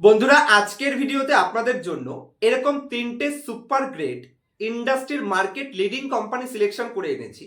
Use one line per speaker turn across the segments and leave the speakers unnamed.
বন্ধুরা, আজকের ভিডিওতে আপনাদের জন্য এরকম তিনটে সুপার গ্রেড ইন্ডাস্ট্রির মার্কেট লিডিং কোম্পানি সিলেকশন করে এনেছি।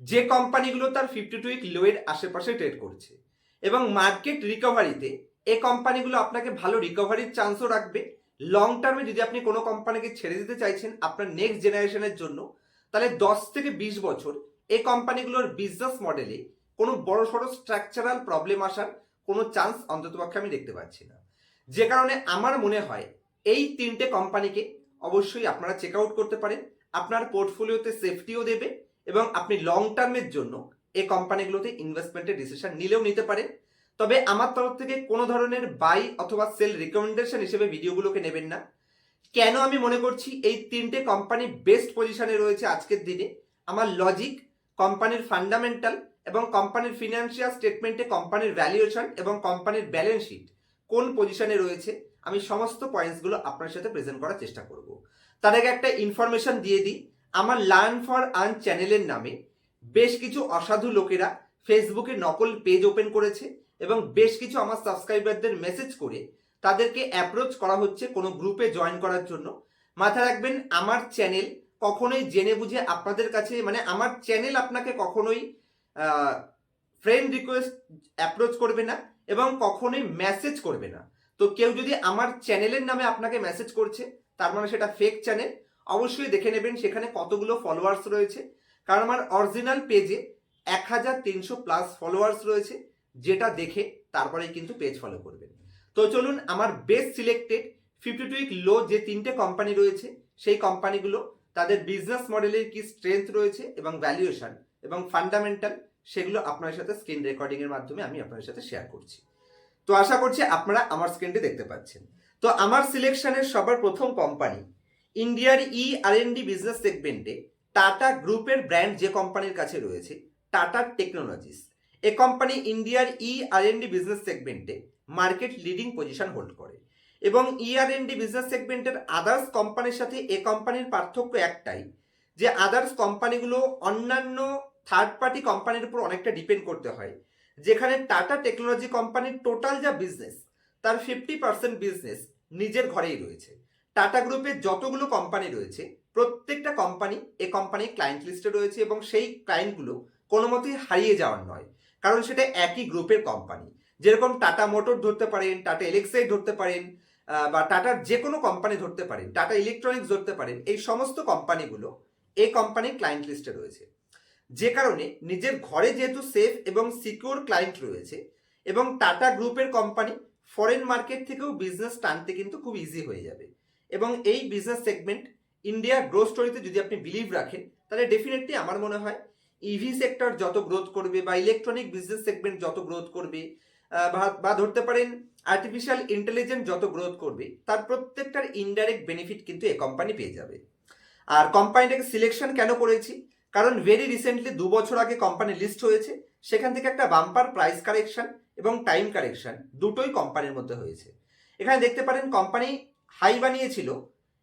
যে কোম্পানিগুলো তার ফিফটি টু উইক লোয়ের আশেপাশে ট্রেড করছে। এবং মার্কেট রিকভারিতে এ কোম্পানিগুলো আপনাকে ভালো রিকভারির চান্সও রাখবে। লং টার্মে যদি আপনি কোনো কোম্পানিকে ছেড়ে দিতে চাইছেন আপনার নেক্সট জেনারেশনের জন্য, তাহলে দশ থেকে বিশ বছর এই কোম্পানিগুলোর বিজনেস মডেলে কোনো বড় সড়ো স্ট্রাকচারাল প্রবলেম আসার কোনো চান্স অন্ততপক্ষে আমি দেখতে পাচ্ছি না। যে কারণে আমার মনে হয় এই তিনটে কোম্পানিকে অবশ্যই আপনারা চেক আউট করতে পারেন। আপনার পোর্টফোলিওতে সেফটিও দেবে এবং আপনি লং টার্মের জন্য এই কোম্পানিগুলোতে ইনভেস্টমেন্টের ডিসিশন নিলেও নিতে পারেন। তবে আমার তরফ থেকে কোনো ধরনের বাই অথবা সেল রিকমেন্ডেশন হিসেবে ভিডিওগুলোকে নেবেন না। কেন আমি মনে করছি এই তিনটে কোম্পানি বেস্ট পজিশনে রয়েছে আজকের দিনে? আমার লজিক কোম্পানির ফান্ডামেন্টাল এবং কোম্পানির ফিনান্সিয়াল স্টেটমেন্টে কোম্পানির ভ্যালুয়েশন এবং কোম্পানির ব্যালেন্স শিট কোন পজিশনে রয়েছে, আমি সমস্ত পয়েন্টসগুলো আপনার সাথে প্রেজেন্ট করার চেষ্টা করব। তার আগে একটা ইনফরমেশন দিয়ে দিই, আমার লার্ন ফর আর্ন চ্যানেলের নামে বেশ কিছু অসাধু লোকেরা ফেসবুকে নকল পেজ ওপেন করেছে এবং বেশ কিছু আমার সাবস্ক্রাইবারদের মেসেজ করে তাদেরকে অ্যাপ্রোচ করা হচ্ছে কোনো গ্রুপে জয়েন করার জন্য। মাথায় রাখবেন, আমার চ্যানেল কখনোই জেনে বুঝে আপনাদের কাছে মানে আমার চ্যানেল আপনাকে কখনোই ফ্রেন্ড রিকোয়েস্ট অ্যাপ্রোচ করবে না। এবং কখনোই মেসেজ করবে না। তো কেউ যদি আমার চ্যানেলের নামে আপনাকে মেসেজ করছে, তার মানে সেটা ফেক চ্যানেল অবশ্যই দেখে নেবেন সেখানে কতগুলো ফলোয়ার্স রয়েছে। কারণ আমার অরিজিনাল পেজে এক হাজার তিনশো প্লাস ফলোয়ার্স রয়েছে, যেটা দেখে তারপরে কিন্তু পেজ ফলো করবেন। তো চলুন, আমার best selected fifty two week low যে তিনটে কোম্পানি রয়েছে, সেই কোম্পানিগুলো তাদের বিজনেস মডেলের কি স্ট্রেংথ রয়েছে এবং ভ্যালুয়েশন এবং ফান্ডামেন্টাল সেগুলো আপনার সাথে স্ক্রিন রেকর্ডিং এর মাধ্যমে আমি আপনার সাথে শেয়ার করছি। তো আশা করছি আপনারা আমার স্ক্রিনটি দেখতে পাচ্ছেন। তো আমার সিলেকশনের সবার প্রথম কোম্পানি ইন্ডিয়ার E R N D business সেগমেন্টে টাটা গ্রুপের ব্র্যান্ড যে কোম্পানির কাছে রয়েছে টাটা টেকনোলজিস এ কোম্পানি ইন্ডিয়ার E R N D business সেগমেন্টে মার্কেট লিডিং পজিশন হোল্ড করে। এবং E R N D business সেগমেন্টের আদার্স কোম্পানির সাথে এ কোম্পানির পার্থক্য একটাই যে আদার্স কোম্পানিগুলো অন্যান্য থার্ড পার্টি কোম্পানির উপর অনেকটা ডিপেন্ড করতে হয়। যেখানে টাটা টেকনোলজি কোম্পানির টোটাল যা বিজনেস তার ফিফটি পার্সেন্ট বিজনেস নিজের ঘরেই রয়েছে। টাটা গ্রুপের যতগুলো কোম্পানি রয়েছে, প্রত্যেকটা কোম্পানি এ কোম্পানির ক্লায়েন্ট লিস্টে রয়েছে এবং সেই ক্লায়েন্টগুলো কোনো মতেই হারিয়ে যাওয়ার নয়। কারণ সেটা একই গ্রুপের কোম্পানি যেরকম টাটা মোটর ধরতে পারেন টাটা এলেক্সাই ধরতে পারেন বা টাটার যে কোনো কোম্পানি ধরতে পারেন টাটা ইলেকট্রনিক্স ধরতে পারেন, এই সমস্ত কোম্পানিগুলো এই কোম্পানির ক্লায়েন্ট লিস্টে রয়েছে। যে কারণে নিজের ঘরে যেহেতু সেফ এবং সিকিউর ক্লায়েন্ট রয়েছে এবং টাটা গ্রুপের কোম্পানি ফরেন মার্কেট থেকেও বিজনেস টানতে কিন্তু খুব ইজি হয়ে যাবে। এবং এই বিজনেস সেগমেন্ট ইন্ডিয়া গ্রোথ স্টোরিতে যদি আপনি বিলিভ রাখেন, তাহলে ডেফিনেটলি আমার মনে হয় ইভি সেক্টর যত গ্রোথ করবে বা ইলেকট্রনিক বিজনেস সেগমেন্ট যত গ্রোথ করবে বা- বা ধরতে পারেন আর্টিফিশিয়াল ইন্টেলিজেন্স যত গ্রোথ করবে, তার প্রত্যেকটার ইনডাইরেক্ট বেনিফিট কিন্তু এ কোম্পানি পেয়ে যাবে। আর কোম্পানিটাকে সিলেকশন কেন করেছি? কারণ ভেরি রিসেন্টলি দু বছর আগে কোম্পানি লিস্ট হয়েছে, সেখান থেকে একটা বাম্পার প্রাইস কারেকশন এবং টাইম কারেকশন দুটোই কোম্পানির মধ্যে হয়েছে। এখানে দেখতে পারেন কোম্পানি হাই বানিয়েছিল,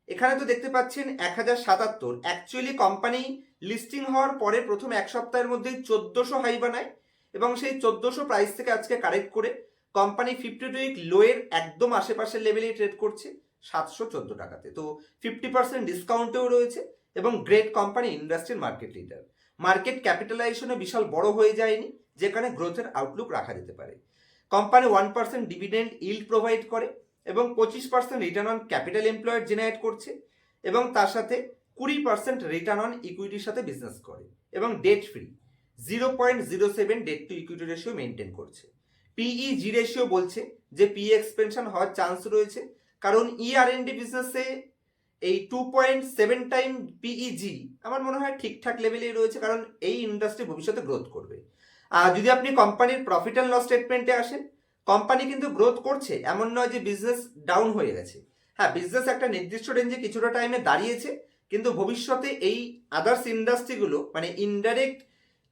এখানে তো দেখতে পাচ্ছেন এক হাজার সাতাত্তর। অ্যাকচুয়ালি কোম্পানি লিস্টিং হওয়ার পরে প্রথম এক সপ্তাহের মধ্যেই চোদ্দোশো হাই বানায় এবং সেই চোদ্দোশো প্রাইস থেকে আজকে কারেক্ট করে কোম্পানি ফিফটি টু উইক লোয়ের একদম আশেপাশের লেভেলেই ট্রেড করছে, সাতশো চোদ্দ টাকাতে। তো ফিফটি পার্সেন্ট ডিসকাউন্টেও রয়েছে এবং গ্রেট কোম্পানি ইন্ডাস্ট্রির মার্কেট লিডার মার্কেট ক্যাপিটালাইজেশনে বিশাল বড় হয়ে যায়নি, যেখানে গ্রোথের আউটলুক রাখা যেতে পারে। Company one percent dividend yield provide করে এবং পঁচিশ percent return on capital employed generate করছে এবং তার সাথে কুড়ি পার্সেন্ট রিটার্ন অন ইকুইটির সাথে বিজনেস করে এবং debt free zero point zero seven debt to equity ratio maintain করছে। পিই জি রেশিও বলছে যে পি এক্সপেনশন হওয়ার চান্স রয়েছে, কারণ ই আর এন ডি বিজনেসে এই two point seven time PEG আমার মনে হয় ঠিকঠাক লেভেলেই রয়েছে, কারণ এই ইন্ডাস্ট্রি ভবিষ্যতে গ্রোথ করবে। আর যদি আপনি কোম্পানির প্রফিট অ্যান্ড লস স্টেটমেন্টে আসেন কোম্পানি কিন্তু গ্রোথ করছে, এমন নয় যে বিজনেস ডাউন হয়ে গেছে। হ্যাঁ বিজনেস একটা নির্দিষ্ট রেঞ্জে কিছুটা টাইমে দাঁড়িয়েছে, কিন্তু ভবিষ্যতে এই আদার্স ইন্ডাস্ট্রিগুলো মানে ইনডাইরেক্ট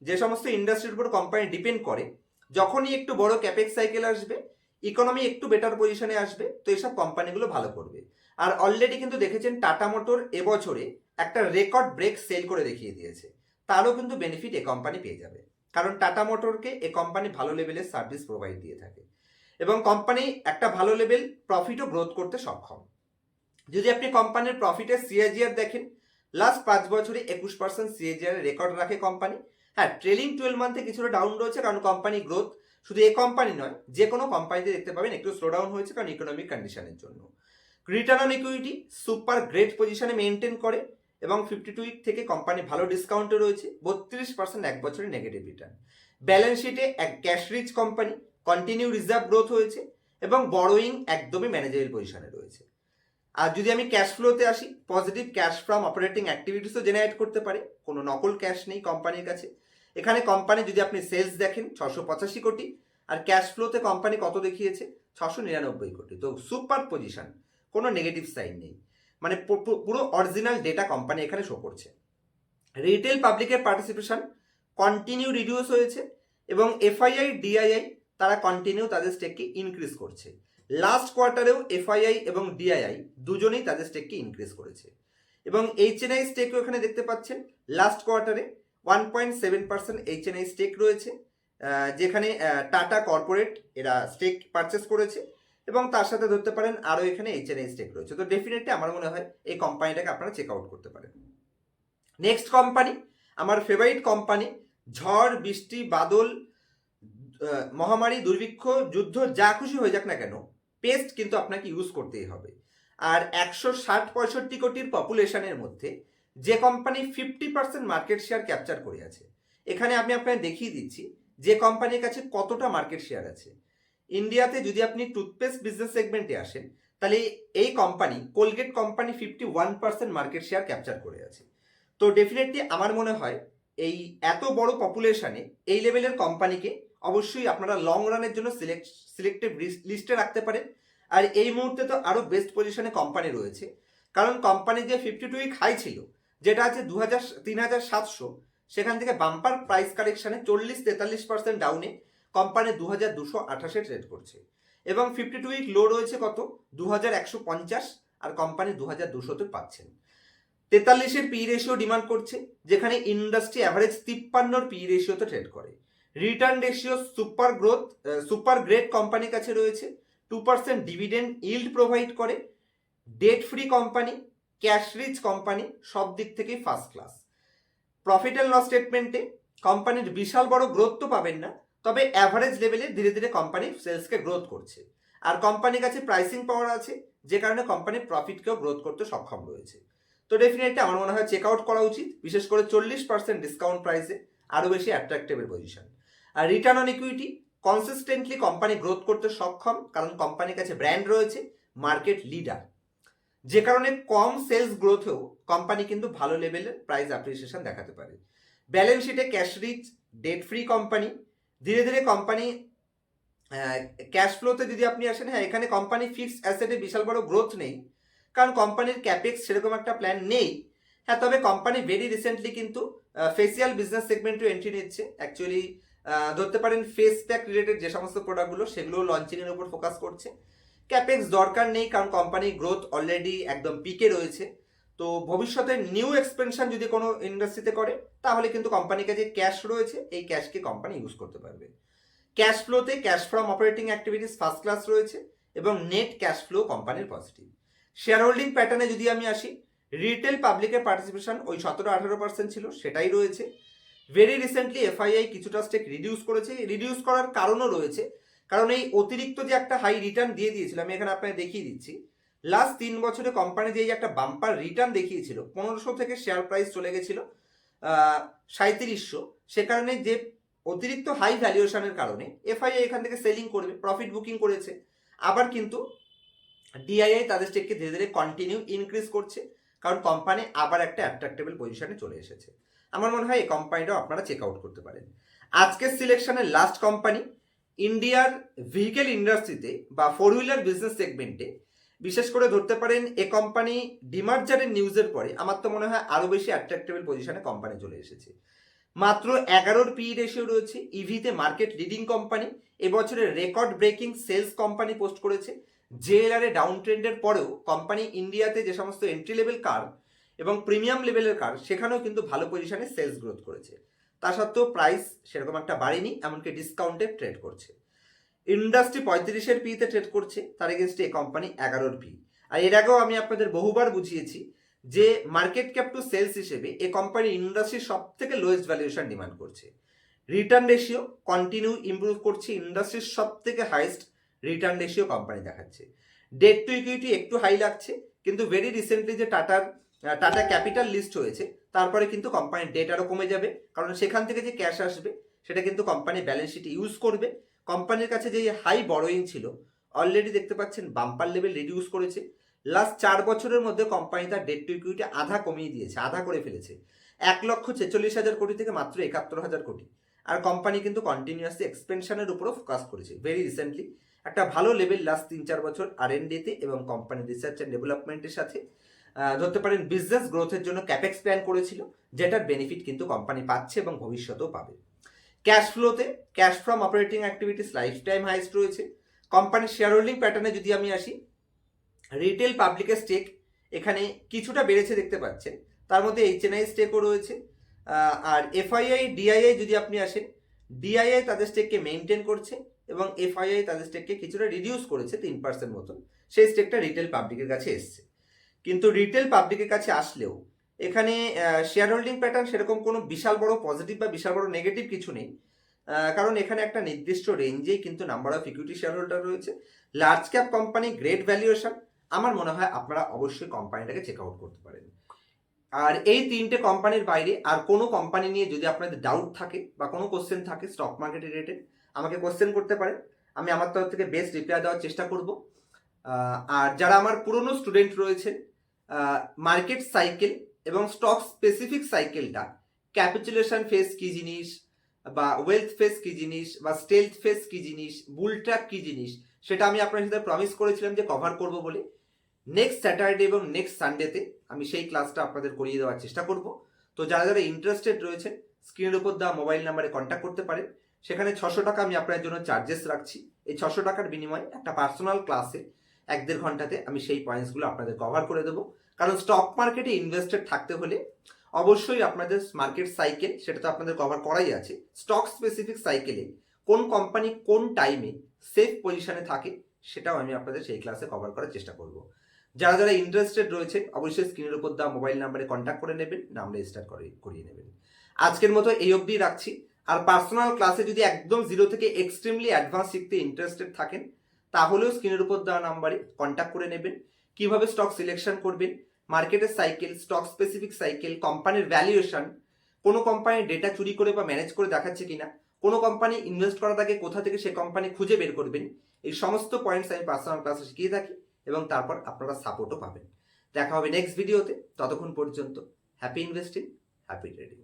যে সমস্ত ইন্ডাস্ট্রির উপর কোম্পানি ডিপেন্ড করে, যখনই একটু বড় ক্যাপেক্স সাইকেল আসবে ইকোনমি একটু বেটার পজিশনে আসবে, তো এইসব কোম্পানিগুলো ভালো করবে। আর অলরেডি কিন্তু দেখেছেন টাটা মোটর এবছরে একটা রেকর্ড ব্রেক সেল করে দেখিয়ে দিয়েছে। তারও কিন্তু বেনিফিট এ কোম্পানি পেয়ে যাবে। কারণ টাটা মোটরকে এ কোম্পানি ভালো লেভেলের সার্ভিস প্রোভাইড দিয়ে থাকে। এবং কোম্পানি একটা ভালো লেভেল প্রফিটও গ্রোথ করতে সক্ষম। যদি আপনি কোম্পানির প্রফিটের সিএজিআর দেখেন লাস্ট পাঁচ বছরে একুশ পার্সেন্ট সিএজিআর রেকর্ড রাখে কোম্পানি হ্যাঁ ট্রেলিং টুয়েলভ মান্থে কিছুটা ডাউন রয়েছে কারণ কোম্পানি গ্রোথ শুধু এ কোম্পানি নয়, যে কোনো কোম্পানিতে দেখতে পাবেন একটু স্লো ডাউন হয়েছে কারণ ইকোনমিক কন্ডিশনের জন্য। Return on equity super great পজিশনে মেনটেন করে এবং ফিফটি টু উইক থেকে কোম্পানি ভালো ডিসকাউন্টে রয়েছে, বত্রিশ পার্সেন্ট এক বছরের নেগেটিভ রিটার্ন ব্যালেন্স শিটে এক cash rich company continue reserve growth হয়েছে এবং বড়োয়িং একদমই ম্যানেজেবল পজিশনে রয়েছে। আর যদি আমি ক্যাশ ফ্লোতে আসি পজিটিভ ক্যাশ ফ্রম অপারেটিং অ্যাক্টিভিটিসও জেনারেট করতে পারে, কোনো নকল ক্যাশ নেই কোম্পানির কাছে। এখানে কোম্পানি যদি আপনি সেলস দেখেন ছশো পঁচাশি কোটি, আর ক্যাশ ফ্লোতে কোম্পানি কত দেখিয়েছে ছশো নিরানব্বই কোটি। তো সুপার পজিশন কোনো নেগেটিভ সাইন নেই। মানে পুরো অরিজিনাল ডেটা কোম্পানি এখানে শো করছে। রিটেল পাবলিকের পার্টিসিপেশন কন্টিনিউ রিডিউস হয়েছে এবং এফআইআই ডিআইআই তারা কন্টিনিউ তাদের স্টেককে ইনক্রিজ করছে। লাস্ট কোয়ার্টারেও এফআইআই এবং ডিআইআই দুজনেই তাদের স্টেককে ইনক্রিজ করেছে। এবং এইচএনআই স্টেকও এখানে দেখতে পাচ্ছেন লাস্ট কোয়ার্টারে one point seven percent HNI stake রয়েছে যেখানে টাটা কর্পোরেট এরা স্টেক পারচেস করেছে। এবং তার সাথে ধরতে পারেন আরও এখানে এইচএনআই স্টেক রয়েছে। তো ডেফিনেটলি আমার মনে হয় এই কোম্পানিটাকে আপনারা চেক আউট করতে পারেন। নেক্সট কোম্পানি আমার ফেভারিট কোম্পানি ঝড়, বৃষ্টি, বাদল মহামারী, দুর্ভিক্ষ, যুদ্ধ, যা খুশি হয়ে যাক না কেন পেস্ট কিন্তু আপনাকে ইউজ করতেই হবে। আর একশো ষাট পঁয়ষট্টি কোটির পপুলেশনের মধ্যে যে company fifty percent market share capture করে আছে, এখানে আমি আপনাকে দেখিয়ে দিচ্ছি যে কোম্পানির কাছে কতটা মার্কেট শেয়ার আছে। ইন্ডিয়াতে যদি আপনি টুথপেস্ট বিজনেস সেগমেন্টে আসেন, তাহলে এই company Colgate company fifty one percent market share capture করে আছে। তো ডেফিনেটলি আমার মনে হয় এই এত বড় পপুলেশনে এই লেভেলের কোম্পানিকে অবশ্যই আপনারা লং রানের জন্য সিলেক্ট সিলেক্টিভ লিস্টে রাখতে পারেন। আর এই মুহূর্তে তো আরও বেস্ট পজিশনে কোম্পানি রয়েছে। কারণ কোম্পানির যে ফিফটি টু উইক হাই ছিল, যেটা আছে দু হাজার তিন হাজার সাতশো, সেখান থেকে বাম্পার প্রাইস কারেকশনে চল্লিশ তেতাল্লিশ পার্সেন্ট ডাউনে কোম্পানি দু হাজার দুশো আঠাশে ট্রেড করছে। এবং ফিফটি টু উইক লো রয়েছে কত? দু হাজার একশো পঞ্চাশ আর কোম্পানি দু হাজার দুশোতে পাচ্ছেন। তেতাল্লিশের পি রেশিও ডিমান্ড করছে, যেখানে ইন্ডাস্ট্রি অ্যাভারেজ তিপ্পান্নর পি রেশিওতে ট্রেড করে। Return ratio super growth super great কোম্পানির কাছে রয়েছে। Two percent dividend yield provide করে। Debt free company cash rich company সব দিক থেকেই first class profit and loss স্টেটমেন্টে কোম্পানির বিশাল বড় গ্রোথ তো পাবেন না তবে অ্যাভারেজ লেভেলে ধীরে ধীরে কোম্পানি সেলসকে গ্রোথ করছে। আর কোম্পানির কাছে প্রাইসিং পাওয়ার আছে, যে কারণে কোম্পানি প্রফিটকেও গ্রোথ করতে সক্ষম রয়েছে। তো ডেফিনেটলি আমার মনে হয় চেক আউট করা উচিত, বিশেষ করে চল্লিশ পার্সেন্ট ডিসকাউন্ট প্রাইসে আরও বেশি অ্যাট্রাক্টিভের position R return on equity consistently company growth করতে সক্ষম, কারণ কোম্পানির কাছে ব্র্যান্ড রয়েছে মার্কেট লিডার যে কারণে কম সেলস গ্রোথেও কোম্পানি কিন্তু ভালো লেভেলের প্রাইস অ্যাপ্রিসিয়েশন দেখাতে পারে। ব্যালেন্স শিটে cash rich debt free company ধীরে ধীরে কোম্পানি ক্যাশ ফ্লোতে যদি আপনি আসেন হ্যাঁ এখানে কোম্পানি ফিক্সড অ্যাসেটে বিশাল বড় গ্রোথ নেই। কারণ কোম্পানির ক্যাপেক্স সেরকম একটা প্ল্যান নেই। হ্যাঁ তবে কোম্পানি ভেরি রিসেন্টলি কিন্তু ফেসিয়াল বিজনেস সেগমেন্টও এন্ট্রি নিচ্ছে। অ্যাকচুয়ালি ধরতে পারেন ফেস প্যাক রিলেটেড যে সমস্ত প্রোডাক্টগুলো সেগুলো লঞ্চিংয়ের উপর ফোকাস করছে। ক্যাপেক্স দরকার নেই, কারণ কোম্পানির গ্রোথ অলরেডি একদম পিকে রয়েছে। তো ভবিষ্যতে নিউ এক্সপেনশন যদি কোনো ইন্ডাস্ট্রিতে করে, তাহলে কিন্তু কোম্পানির কাছে ক্যাশ রয়েছে, এই ক্যাশকে কোম্পানি ইউজ করতে পারবে। Cash ফ্লোতে cash from operating activities first class রয়েছে এবং নেট ক্যাশ ফ্লো কোম্পানির পজিটিভ শেয়ার হোল্ডিং প্যাটার্নে যদি আমি আসি রিটেল পাবলিকের পার্টিসিপেশন ওই সতেরো আঠারো পার্সেন্ট ছিল, সেটাই রয়েছে। ভেরি রিসেন্টলি এফআইআই কিছুটা স্টেক রিডিউস করেছে। রিডিউস করার কারণও রয়েছে। কারণ এই অতিরিক্ত যে একটা হাই রিটার্ন দিয়ে দিয়েছিল, আমি এখানে আপনাকে দেখিয়ে দিচ্ছি। লাস্ট তিন বছরে কোম্পানি যে একটা বাম্পার রিটার্ন দেখিয়েছিল, পনেরোশো থেকে শেয়ার প্রাইস চলে গেছিল সাঁত্রিশশো সে কারণে যে অতিরিক্ত হাই ভ্যালুয়েশনের কারণে এফআইআই এখান থেকে সেলিং করবে প্রফিট বুকিং করেছে। আবার কিন্তু ডিআইআই তাদের স্টেককে ধীরে ধীরে কন্টিনিউ ইনক্রিজ করছে, কারণ কোম্পানি আবার একটা অ্যাট্রাক্টেবল পজিশনে চলে এসেছে। আমার মনে হয় এই কোম্পানিটাও আপনারা চেক আউট করতে পারেন। আজকের সিলেকশনের লাস্ট কোম্পানি ইন্ডিয়ার ভেহিকেল ইন্ডাস্ট্রিতে বা ফোর হুইলার বিজনেস সেগমেন্টে বিশেষ করে ধরতে পারেন এ কোম্পানি ডিমার্জারের নিউজের পরে আমার তো মনে হয় আরও বেশি অ্যাট্রাক্টেবল পজিশনে কোম্পানি চলে এসেছে। মাত্র এগারোর পি রেশিও রয়েছে ইভিতে মার্কেট লিডিং কোম্পানি এবছরের record breaking sales company post করেছে। জেএলআর ডাউন ট্রেন্ডের পরেও কোম্পানি ইন্ডিয়াতে যে সমস্ত এন্ট্রি লেভেল কার এবং প্রিমিয়াম লেভেলের কার সেখানেও কিন্তু ভালো পজিশনে সেলস গ্রোথ করেছে। তা সত্ত্বেও প্রাইস সেরকম একটা বাড়েনি, এমনকি ডিসকাউন্টে ট্রেড করছে। ইন্ডাস্ট্রি পঁয়ত্রিশের পিতে ট্রেড করছে, তার এগেনস্টে এই কোম্পানি এগারোর পি আর এর আগেও আমি আপনাদের বহুবার বুঝিয়েছি যে মার্কেট ক্যাপ টু সেলস হিসেবে এ কোম্পানি ইন্ডাস্ট্রির সব থেকে লোয়েস্ট ভ্যালুয়েশন ডিমান্ড করছে। রিটার্ন রেশিও কন্টিনিউ ইমপ্রুভ করছে ইন্ডাস্ট্রির সব থেকে হাইস্ট রিটার্ন রেশিও কোম্পানি দেখাচ্ছে। ডেট টু ইকুইটি একটু হাই লাগছে, কিন্তু ভেরি রিসেন্টলি যে টাটার টাটা ক্যাপিটাল লিস্ট হয়েছে, তারপরে কিন্তু কোম্পানির ডেট আরও কমে যাবে, কারণ সেখান থেকে যে ক্যাশ আসবে, সেটা কিন্তু কোম্পানি ব্যালেন্স শিট ইউজ করবে। কোম্পানির কাছে যে হাই বড়োইং ছিল অলরেডি দেখতে পাচ্ছেন বাম্পার লেভেল রিডিউস করেছে। লাস্ট চার বছরের মধ্যে কোম্পানি তার ডেট টু ইকুইটি আধা কমিয়ে দিয়েছে, আধা করে ফেলেছে। এক লক্ষ ছেচল্লিশ হাজার কোটি থেকে মাত্র একাত্তর হাজার কোটি। আর কোম্পানি কিন্তু কন্টিনিউয়াসলি এক্সপেনশনের উপরও ফোকাস করেছে। ভেরি রিসেন্টলি একটা ভালো লেভেল লাস্ট তিন চার বছর আর এন ডিতে এবং কোম্পানির রিসার্চ অ্যান্ড ডেভেলপমেন্টের সাথে ধরতে পারেন বিজনেস গ্রোথের জন্য ক্যাপেক্স প্ল্যান করেছিল, যেটার বেনিফিট কিন্তু কোম্পানি পাচ্ছে এবং ভবিষ্যতেও পাবে। Cash ফ্লোতে cash from operating activities life time highest রয়েছে। কোম্পানির শেয়ার হোল্ডিং প্যাটার্নে যদি আমি আসি রিটেল পাবলিকের স্টেক এখানে কিছুটা বেড়েছে দেখতে পাচ্ছেন। তার মধ্যে এইচএনআই স্টেকও রয়েছে। আর এফআইআই ডিআইআই যদি আপনি আসেন ডিআইআই তাদের স্টেককে মেনটেন করছে এবং এফআইআই তাদের স্টেককে কিছুটা রিডিউস করেছে তিন পার্সেন্ট মতন। সেই স্টেকটা রিটেল পাবলিকের কাছে এসছে। কিন্তু রিটেল পাবলিকের কাছে আসলেও এখানে শেয়ার হোল্ডিং প্যাটার্ন সেরকম কোনো বিশাল বড় পজিটিভ বা বিশাল বড় নেগেটিভ কিছু নেই। কারণ এখানে একটা নির্দিষ্ট রেঞ্জেই কিন্তু number of equity share holder রয়েছে। Large cap company great valuation আমার মনে হয় আপনারা অবশ্যই কোম্পানিটাকে চেক আউট করতে পারেন। আর এই তিনটে কোম্পানির বাইরে আর কোনো কোম্পানি নিয়ে যদি আপনাদের ডাউট থাকে বা কোনো কোশ্চেন থাকে স্টক মার্কেট রিলেটেড আমাকে কোশ্চেন করতে পারেন। আমি আমার তরফ থেকে বেস্ট রিপ্লাই দেওয়ার চেষ্টা করব। আর যারা আমার পুরনো স্টুডেন্ট রয়েছেন মার্কেট সাইকেল এবং স্টক স্পেসিফিক সাইকেলটা ক্যাপিচুলেশন ফেস কি জিনিস, বা ওয়েলথ ফেস কি জিনিস, বা স্টেলথ ফেস কি জিনিস বুল ট্র্যাপ কি জিনিস, সেটা আমি আপনার সাথে প্রমিস করেছিলাম যে কভার করব বলে। নেক্সট স্যাটারডে এবং নেক্সট সানডেতে আমি সেই ক্লাসটা আপনাদের করিয়ে দেওয়ার চেষ্টা করব। তো যারা যারা ইন্টারেস্টেড রয়েছেন স্ক্রিনের উপর দেওয়া মোবাইল নাম্বারে কন্ট্যাক্ট করতে পারেন। সেখানে ছশো টাকা আমি আপনার জন্য চার্জেস রাখছি। এই ছশো টাকার বিনিময়ে একটা পার্সোনাল ক্লাসে এক দেড় ঘন্টাতে আমি সেই পয়েন্টসগুলো আপনাদের কভার করে দেবো। কারণ স্টক মার্কেটে ইনভেস্টেড থাকতে হলে অবশ্যই আপনাদের মার্কেট সাইকেল সেটা তো আপনাদের কভার করাই আছে। স্টক স্পেসিফিক সাইকেলে কোন কোম্পানি কোন টাইমে সেফ পজিশনে থাকে সেটাও আমি আপনাদের সেই ক্লাসে কভার করার চেষ্টা করব। যারা যারা ইন্টারেস্টেড রয়েছে অবশ্যই স্ক্রিনের উপর দেওয়া মোবাইল নাম্বারে কন্ট্যাক্ট করে নেবেন নাম রেজিস্টার করে, করিয়ে নেবেন। আজকের মতো এই অবধি রাখছি। আর পার্সোনাল ক্লাসে যদি একদম জিরো থেকে এক্সট্রিমলি অ্যাডভান্স শিখতে ইন্টারেস্টেড থাকেন, তাহলেও স্ক্রিনের উপর দেওয়া নাম্বারে কন্ট্যাক্ট করে নেবেন। কীভাবে স্টক সিলেকশন করবেন মার্কেটের সাইকেল স্টক স্পেসিফিক সাইকেল কোম্পানির ভ্যালুয়েশন কোনো কোম্পানির ডেটা চুরি করে বা ম্যানেজ করে দেখাচ্ছে কিনা, কোনো কোম্পানি ইনভেস্ট করার আগে কোথা থেকে সে কোম্পানি খুঁজে বের করবেন, এই সমস্ত পয়েন্টস আমি পার্সোনাল ক্লাসে শিখিয়ে থাকি এবং তারপর আপনারা সাপোর্টও পাবেন। দেখা হবে নেক্সট ভিডিওতে ততক্ষণ পর্যন্ত হ্যাপি ইনভেস্টিং হ্যাপি ট্রেডিং